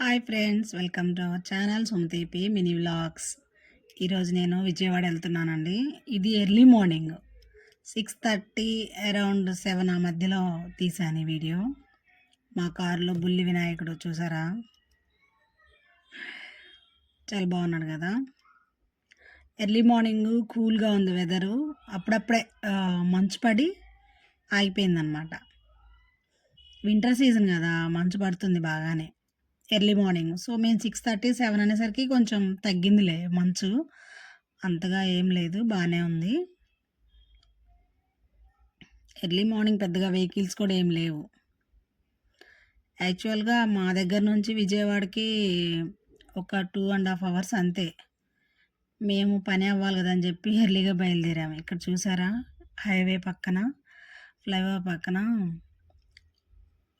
Hi friends welcome to our channel సుమతీపి mini vlogs. ఈరోజు నేను విజయవాడ వెళ్తున్నానండి. ఇది early morning. Six thirty around seven ఆ మధ్యలో తీశాను ఈ వీడియో. మా కారులో బుల్లి వినాయకుడు చూసారా? చాలా బాగున్నాడు కదా. ఎర్లీ మార్నింగ్ కూల్గా ఉంది వెదరు. అప్పుడప్పుడే మంచు పడి ఆగిపోయిందనమాట. వింటర్ సీజన్ కదా మంచు పడుతుంది బాగానే. Early morning. సో మేము సిక్స్ థర్టీ సెవెన్ అనేసరికి కొంచెం తగ్గిందిలే మంచు. అంతగా ఏం లేదు బాగానే ఉంది. ఎర్లీ మార్నింగ్ పెద్దగా వెహికల్స్ కూడా ఏం లేవు. యాక్చువల్గా మా దగ్గర నుంచి విజయవాడకి ఒక టూ అండ్ హాఫ్ అవర్స్ అంతే. మేము పని అవ్వాలి కదా అని చెప్పి ఎర్లీగా బయలుదేరాము. ఇక్కడ చూసారా? హైవే పక్కన ఫ్లైఓవర్ పక్కన.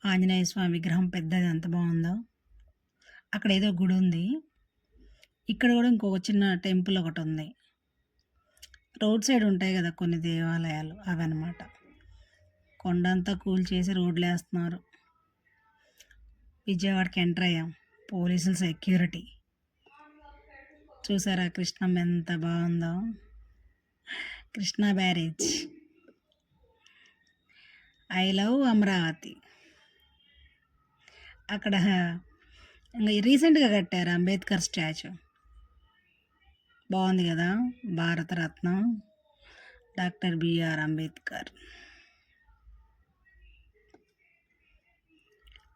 ఆంజనేయ స్వామి విగ్రహం పెద్దది ఎంత బాగుందో. అక్కడ ఏదో గుడి ఉంది ఇక్కడ కూడా ఇంకొక చిన్న టెంపుల్ ఒకటి ఉంది రోడ్ సైడ్ ఉంటాయి కదా కొన్ని దేవాలయాలు అవన్నమాట. కొండంతా కూల్ చేసి రోడ్లు వేస్తున్నారు విజయవాడకి ఎంటర్ అయ్యాం. పోలీసులు సెక్యూరిటీ. చూసారా కృష్ణం ఎంత బాగుందో? Krishna barrage. I love Amaravati. అక్కడ ఇంకా రీసెంట్గా కట్టారు అంబేద్కర్ స్టాచ్యూ. బాగుంది కదా? భారతరత్నం. Doctor B R Ambedkar.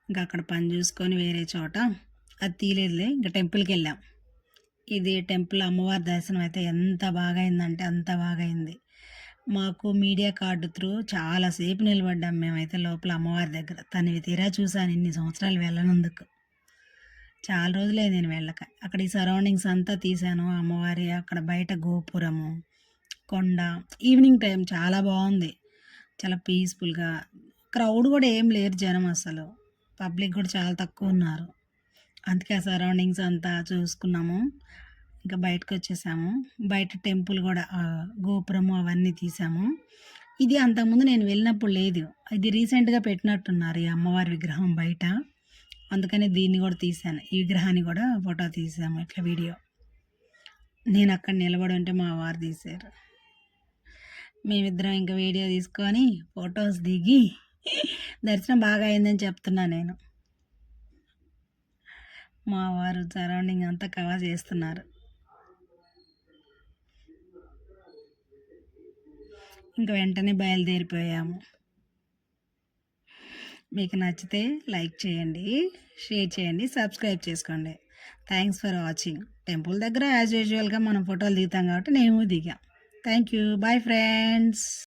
ఇంకా అక్కడ పని చూసుకొని వేరే చోట. అది తీయలేదులే ఇంకా టెంపుల్కి వెళ్ళాం. ఇది టెంపుల్ అమ్మవారి దర్శనం అయితే ఎంత బాగా అయిందంటే అంత బాగా అయింది మాకు మీడియా కార్డు త్రూ చాలాసేపు నిలబడ్డాం మేమైతే లోపల అమ్మవారి దగ్గర. తనవి తీరా చూసాను ఇన్ని సంవత్సరాలు వెళ్ళనందుకు. చాలా రోజులే నేను వెళ్ళక. అక్కడ ఈ సరౌండింగ్స్ అంతా తీశాను. అమ్మవారి అక్కడ బయట గోపురము కొండ ఈవినింగ్ టైం చాలా బాగుంది. చాలా పీస్ఫుల్గా క్రౌడ్ కూడా ఏం లేరు జనం అసలు. పబ్లిక్ కూడా చాలా తక్కువ ఉన్నారు. అందుకే ఆ సరౌండింగ్స్ అంతా చూసుకున్నాము. ఇంకా బయటకు వచ్చేసాము. బయట టెంపుల్ కూడా గోపురము అవన్నీ తీసాము ఇది అంతకుముందు నేను వెళ్ళినప్పుడు లేదు. ఇది రీసెంట్గా పెట్టినట్టున్నారు ఈ అమ్మవారి విగ్రహం బయట. అందుకని దీన్ని కూడా తీసాను ఈ విగ్రహాన్ని కూడా ఫోటో తీసాము ఇట్లా వీడియో. నేను అక్కడ నిలబడి ఉంటే మా వారు తీశారు. మేమిద్దరం ఇంకా వీడియో తీసుకొని ఫొటోస్ దిగి దర్శనం బాగా అయిందని చెప్తున్నా నేను. మా వారు సరౌండింగ్ అంతా కవర్ చేస్తున్నారు. ఇంకా వెంటనే బయలుదేరిపోయాము. మీకు నచ్చితే లైక్ చేయండి షేర్ చేయండి సబ్స్క్రైబ్ చేసుకోండి. థ్యాంక్స్ ఫర్ వాచింగ్ టెంపుల్ దగ్గర యాజ్ యూజువల్గా మనం ఫోటోలు దిగుతాం కాబట్టి నేను దిగాం. Thank you bye friends